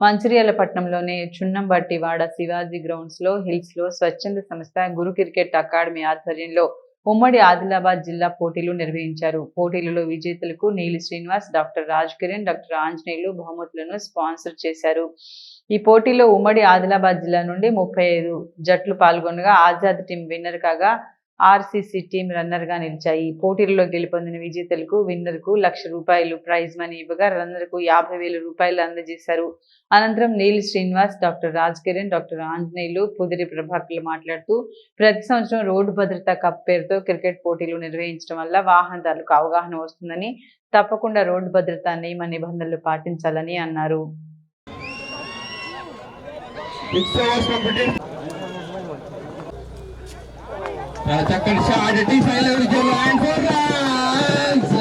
మంచిర్యాల పట్టణంలోని చున్నంబట్టివాడ శివాజీ గ్రౌండ్స్లో హిల్స్లో స్వచ్ఛంద సంస్థ గురు క్రికెట్ అకాడమీ ఆధ్వర్యంలో ఉమ్మడి ఆదిలాబాద్ జిల్లా పోటీలు నిర్వహించారు. పోటీలలో విజేతలకు నీలి శ్రీనివాస్ డాక్టర్ రాజ్ కిరణ్ డాక్టర్ ఆంజనేయులు బహుమతులను స్పాన్సర్ చేశారు. ఈ పోటీలో ఉమ్మడి ఆదిలాబాద్ జిల్లా నుండి ముప్పై ఐదు జట్లు పాల్గొనగా ఆజాద్ టీం విన్నర్ కాగా ఆర్సీసీ టీం రన్నర్గా నిలిచాయి. పోటీల్లో పోటీలలో గెలుపొందిన విజేతలకు విన్నర్కు లక్ష రూపాయలు ప్రైజ్ మనీ ఇవ్వగా రన్నర్కు యాభై వేల రూపాయలు అందజేశారు. అనంతరం నీలి శ్రీనివాస్ డాక్టర్ రాజ్ కిరణ్ డాక్టర్ ఆంజనేయులు పుదిరి ప్రభాకర్లు మాట్లాడుతూ ప్రతి సంవత్సరం రోడ్డు భద్రతా కప్ పేరుతో క్రికెట్ పోటీలు నిర్వహించడం వల్ల వాహనదారులకు అవగాహన వస్తుందని తప్పకుండా రోడ్డు భద్రతా నియమ నిబంధనలు పాటించాలని అన్నారు. చక్కటి shot T five level and four runs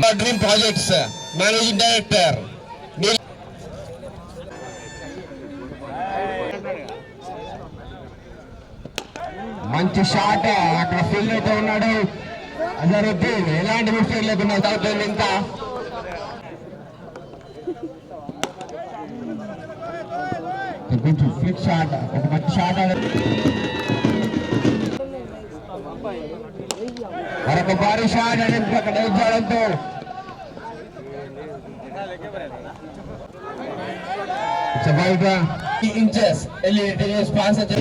మా డ్రీమ్ ప్రాజెక్ట్స్ మేనేజింగ్ డైరెక్టర్ మంచి షాట్ అక్కడ ఫీల్డ్ అయితే ఉన్నాడు అజరుద్దీన్ ఎలాంటి మిస్టేక్ లేకుండా చదువుతుంది ఇంకా. కొంచెం ఫ్లిక్ షాట్ ఒక మంచి షాట్ మరొక భారీ షాట్ అనేది అక్కడ బయట inches LED sponsor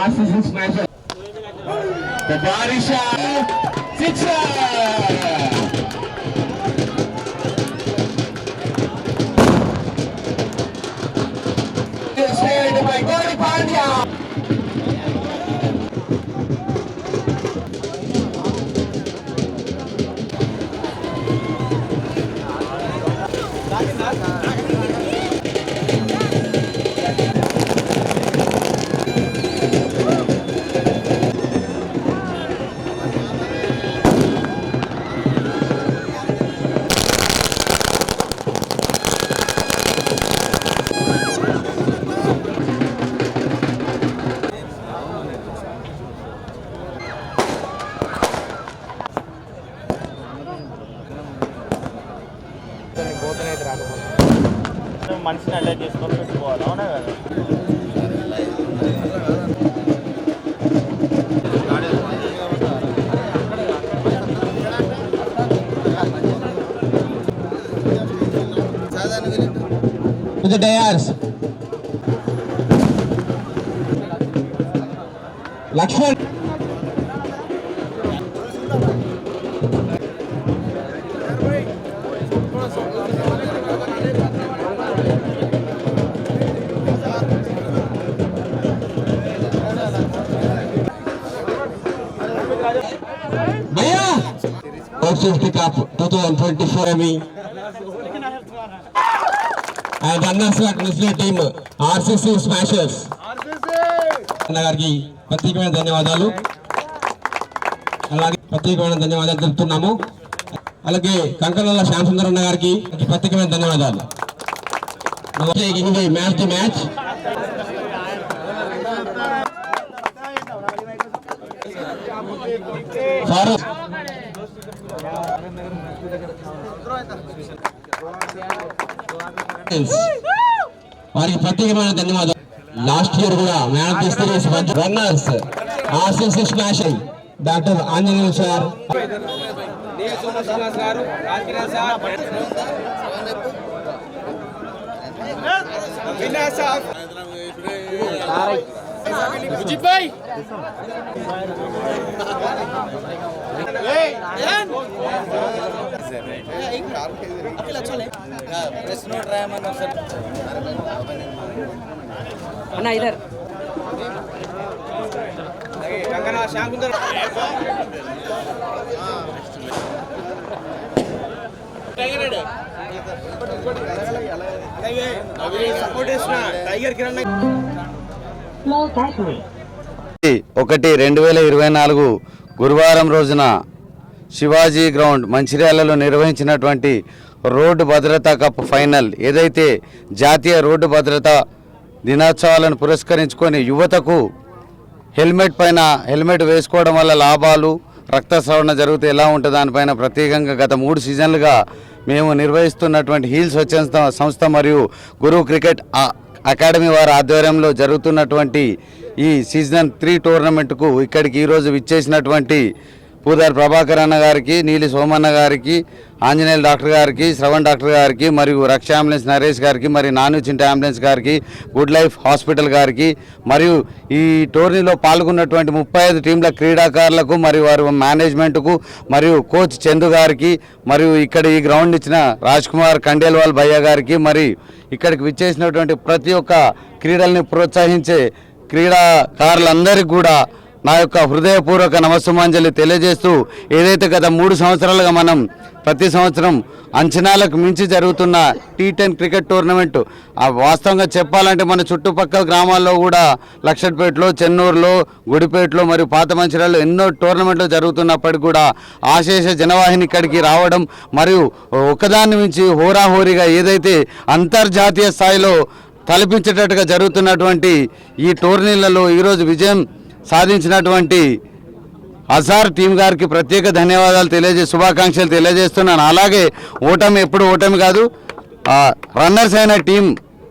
RCC smash భారీ shot sixer by Gori Pandya. మనిషిని అటాక్ చేసుకొని పెట్టుకోవాలి అవునా కదా To the dais. Lakshman. Safety Cup 2024 Emmy and runners గా నిలిచిన టీమ్ ఆర్సీసీ స్మాషర్స్ అన్న గారికి ప్రత్యేకమైన ధన్యవాదాలు అలాగే ప్రత్యేకమైన ధన్యవాదాలు తెలుపుతున్నాము అలాగే కంకణాల శ్యామ్ సుందర్ అన్న గారికి ప్రత్యేకమైన ధన్యవాదాలు మ్యాచ్ ది మ్యాచ్. ఫారూక్. వారికి ప్రత్యేకమైన ధన్యవాదాలు. లాస్ట్ ఇయర్ కూడా మ్యాన్ తీస్తే runners. RCC smashing doctor Anjaneya sir. Sir press note రాయమని ఒకసారి అన్న ఇదర్ ఒకటి రెండు వేల ఇరవై నాలుగు గురువారం రోజున శివాజీ గ్రౌండ్ మంచిర్యాలలో నిర్వహించినటువంటి రోడ్డు భద్రతా కప్ ఫైనల్ ఏదైతే జాతీయ రోడ్డు భద్రతా దినోత్సవాలను పురస్కరించుకొని యువతకు హెల్మెట్ పైన హెల్మెట్ వేసుకోవడం వల్ల లాభాలు రక్తస్రవణ జరిగితే ఎలా ఉంటుంది దానిపైన ప్రత్యేకంగా గత మూడు సీజన్లుగా మేము నిర్వహిస్తున్నటువంటి హీల్స్ వచ్చే సంస్థ మరియు గురు క్రికెట్ అకాడమీ వారి ఆధ్వర్యంలో జరుగుతున్నటువంటి ఈ సీజన్ త్రీ టోర్నమెంట్కు ఇక్కడికి ఈరోజు విచ్చేసినటువంటి పూదారి ప్రభాకర్ అన్న గారికి నీలి సోమన్న గారికి ఆంజనేయుల డాక్టర్ గారికి శ్రవణ్ డాక్టర్ గారికి మరియు రక్ష అంబులెన్స్ నరేష్ గారికి మరి నాను చింట అంబులెన్స్ గారికి గుడ్ లైఫ్ హాస్పిటల్ గారికి మరియు ఈ టోర్నీలో పాల్గొన్నటువంటి ముప్పై ఐదు టీంల క్రీడాకారులకు మరియు వారి మేనేజ్మెంట్కు మరియు కోచ్ చందు గారికి మరియు ఇక్కడ ఈ గ్రౌండ్ ఇచ్చిన రాజ్ కుమార్ కండేల్వాల్ భయ్య గారికి మరి ఇక్కడికి విచ్చేసినటువంటి ప్రతి ఒక్క క్రీడల్ని ప్రోత్సహించే క్రీడాకారులందరికీ కూడా నా యొక్క హృదయపూర్వక నమస్సుమాంజలి తెలియజేస్తూ ఏదైతే గత మూడు సంవత్సరాలుగా మనం ప్రతి సంవత్సరం అంచనాలకు మించి జరుగుతున్న టీ టెన్ క్రికెట్ టోర్నమెంట్ ఆ వాస్తవంగా చెప్పాలంటే మన చుట్టుపక్కల గ్రామాల్లో కూడా లక్షట్పేటలో చెన్నూరులో గుడిపేటలో మరియు పాత మంచిర్యాలలో ఎన్నో టోర్నమెంట్లు జరుగుతున్నప్పటికీ కూడా ఆశేష జనవాహిని ఇక్కడికి రావడం మరియు ఒకదాని మించి హోరాహోరీగా ఏదైతే అంతర్జాతీయ స్థాయిలో తలపించేటట్టుగా జరుగుతున్నటువంటి ఈ టోర్నీలలో ఈరోజు విజయం సాధించినటువంటి అజార్ టీం గారికి ప్రత్యేక ధన్యవాదాలు తెలియజే శుభాకాంక్షలు తెలియజేస్తున్నాను. అలాగే ఓటమి ఎప్పుడు ఓటమి కాదు రన్నర్స్ అయిన టీం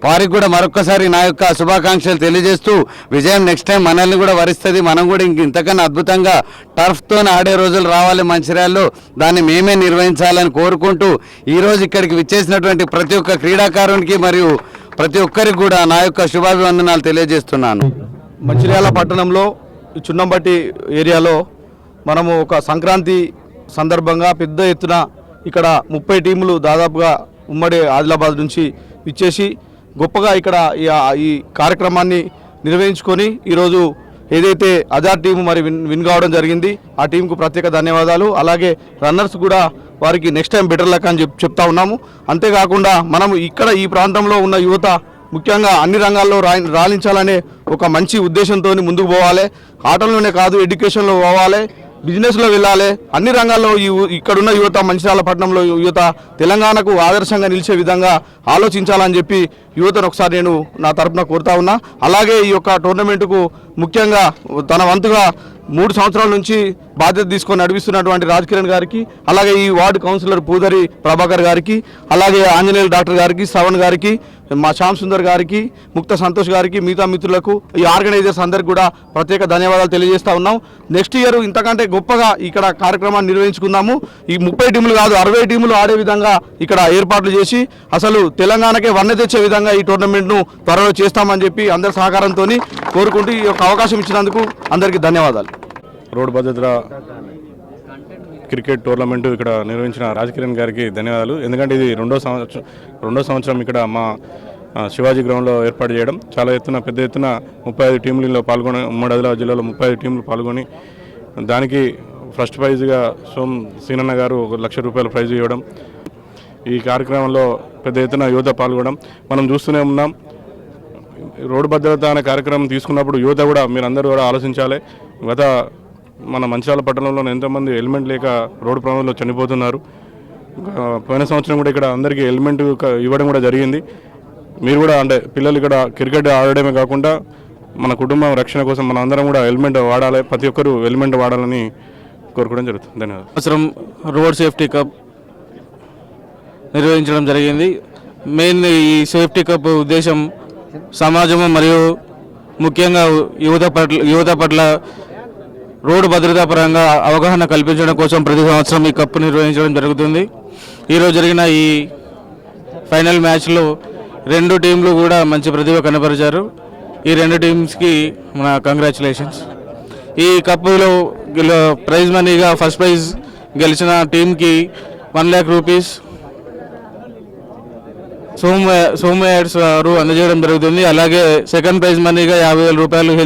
వారికి కూడా మరొకసారి నా యొక్క శుభాకాంక్షలు తెలియజేస్తూ విజయం నెక్స్ట్ టైం మనల్ని కూడా వరిస్తుంది. మనం కూడా ఇంక ఇంతకన్నా అద్భుతంగా టర్ఫ్తో ఆడే రోజులు రావాలి మంచిర్యాల్లో. దాన్ని మేమే నిర్వహించాలని కోరుకుంటూ ఈరోజు ఇక్కడికి విచ్చేసినటువంటి ప్రతి ఒక్క క్రీడాకారునికి మరియు ప్రతి ఒక్కరికి కూడా నా యొక్క శుభాభివందనాలు తెలియజేస్తున్నాను. మంచిర్యాల పట్టణంలో చున్నంబట్టి ఏరియాలో మనము ఒక సంక్రాంతి సందర్భంగా పెద్ద ఎత్తున ఇక్కడ ముప్పై టీములు దాదాపుగా ఉమ్మడి ఆదిలాబాద్ నుంచి ఇచ్చేసి గొప్పగా ఇక్కడ ఈ కార్యక్రమాన్ని నిర్వహించుకొని ఈరోజు ఏదైతే అజార్ టీం మరి విన్ విన్ కావడం జరిగింది ఆ టీంకు ప్రత్యేక ధన్యవాదాలు. అలాగే రన్నర్స్ కూడా వారికి నెక్స్ట్ టైం బెటర్ లక్ అని చెప్ చెప్తా ఉన్నాము. అంతేకాకుండా మనం ఇక్కడ ఈ ప్రాంతంలో ఉన్న యువత ముఖ్యంగా అన్ని రంగాల్లో రాణించాలనే ఒక మంచి ఉద్దేశంతో ముందుకు పోవాలి. ఆటల్లోనే కాదు ఎడ్యుకేషన్లో పోవాలి. బిజినెస్లో వెళ్ళాలి. అన్ని రంగాల్లో ఈ ఇక్కడున్న యువత మంచిర్యాలపట్నంలో యువత తెలంగాణకు ఆదర్శంగా నిలిచే విధంగా ఆలోచించాలని చెప్పి యువతను ఒకసారి నేను నా తరపున కోరుతా ఉన్నా. అలాగే ఈ యొక్క టోర్నమెంటుకు ముఖ్యంగా తన వంతుగా మూడు సంవత్సరాల నుంచి బాధ్యత తీసుకొని నడిపిస్తున్నటువంటి రాజ్ కిరణ్ గారికి అలాగే ఈ వార్డు కౌన్సిలర్ పూదరి ప్రభాకర్ గారికి అలాగే ఆంజనేయులు డాక్టర్ గారికి శ్రవణ్ గారికి మా శ్యామ్ సుందర్ గారికి ముక్త సంతోష్ గారికి మిగతా మిత్రులకు ఈ ఆర్గనైజర్స్ అందరికి కూడా ప్రత్యేక ధన్యవాదాలు తెలియజేస్తా ఉన్నాం. నెక్స్ట్ ఇయర్ ఇంతకంటే గొప్పగా ఇక్కడ కార్యక్రమాన్ని నిర్వహించుకుందాము. ఈ ముప్పై టీములు కాదు అరవై టీములు ఆడే విధంగా ఇక్కడ ఏర్పాట్లు చేసి అసలు తెలంగాణకే వన్నె తెచ్చే విధంగా ఈ టోర్నమెంట్ను త్వరలో చేస్తామని చెప్పి అందరి సహకారంతో కోరుకుంటూ ఈ యొక్క అవకాశం ఇచ్చినందుకు అందరికీ ధన్యవాదాలు. రోడ్డు భద్రత క్రికెట్ టోర్నమెంట్ ఇక్కడ నిర్వహించిన రాజకిరణ్ గారికి ధన్యవాదాలు. ఎందుకంటే ఇది రెండో సంవత్సరం రెండో సంవత్సరం ఇక్కడ మా శివాజీ గ్రౌండ్లో ఏర్పాటు చేయడం. చాలా ఎత్తున పెద్ద ఎత్తున ముప్పై ఐదు టీంలలో పాల్గొని ఉమ్మడి ఆదిలాబాద్ జిల్లాలో ముప్పై ఐదు టీంలు పాల్గొని దానికి ఫస్ట్ ప్రైజ్గా సోమ్ సీనన్న గారు ఒక లక్ష రూపాయల ప్రైజ్ ఇవ్వడం. ఈ కార్యక్రమంలో పెద్ద ఎత్తున యువత పాల్గొనడం. మనం చూస్తూనే ఉన్నాం. రోడ్డు భద్రత అనే కార్యక్రమం తీసుకున్నప్పుడు యువత కూడా మీరందరూ కూడా ఆలోచించాలి. గత మన మంచాల పట్టణంలో ఎంతోమంది హెల్మెట్ లేక రోడ్డు ప్రమాదంలో చనిపోతున్నారు. పోయిన సంవత్సరం కూడా ఇక్కడ అందరికీ హెల్మెట్ ఇవ్వడం కూడా జరిగింది. మీరు కూడా అంటే పిల్లలు ఇక్కడ క్రికెట్ ఆడడమే కాకుండా మన కుటుంబం రక్షణ కోసం మన అందరం కూడా హెల్మెట్ వాడాలి ప్రతి ఒక్కరూ హెల్మెట్ వాడాలని కోరుకోవడం జరుగుతుంది. ధన్యవాదాలు. సంవత్సరం రోడ్ సేఫ్టీ కప్ నిర్వహించడం జరిగింది. మెయిన్ ఈ సేఫ్టీ కప్ ఉద్దేశం సమాజం మరియు ముఖ్యంగా యువత పట్ల యువత పట్ల రోడ్డు భద్రతా పరంగా అవగాహన కల్పించడం కోసం ప్రతి సంవత్సరం ఈ కప్పు నిర్వహించడం జరుగుతుంది. ఈరోజు జరిగిన ఈ ఫైనల్ మ్యాచ్లో రెండు టీంలు కూడా మంచి ప్రతిభ కనపరిచారు. ఈ రెండు టీమ్స్కి మన కంగ్రాచులేషన్స్. ఈ కప్పులో గెల- ప్రైజ్ మనీగా ఫస్ట్ ప్రైజ్ గెలిచిన టీంకి వన్ ల్యాక్ రూపీస్ సోమ సోమయాడ్స్ వారు అందజేయడం జరుగుతుంది. అలాగే సెకండ్ ప్రైజ్ మనీగా యాభై వేల రూపాయలు హెల్త్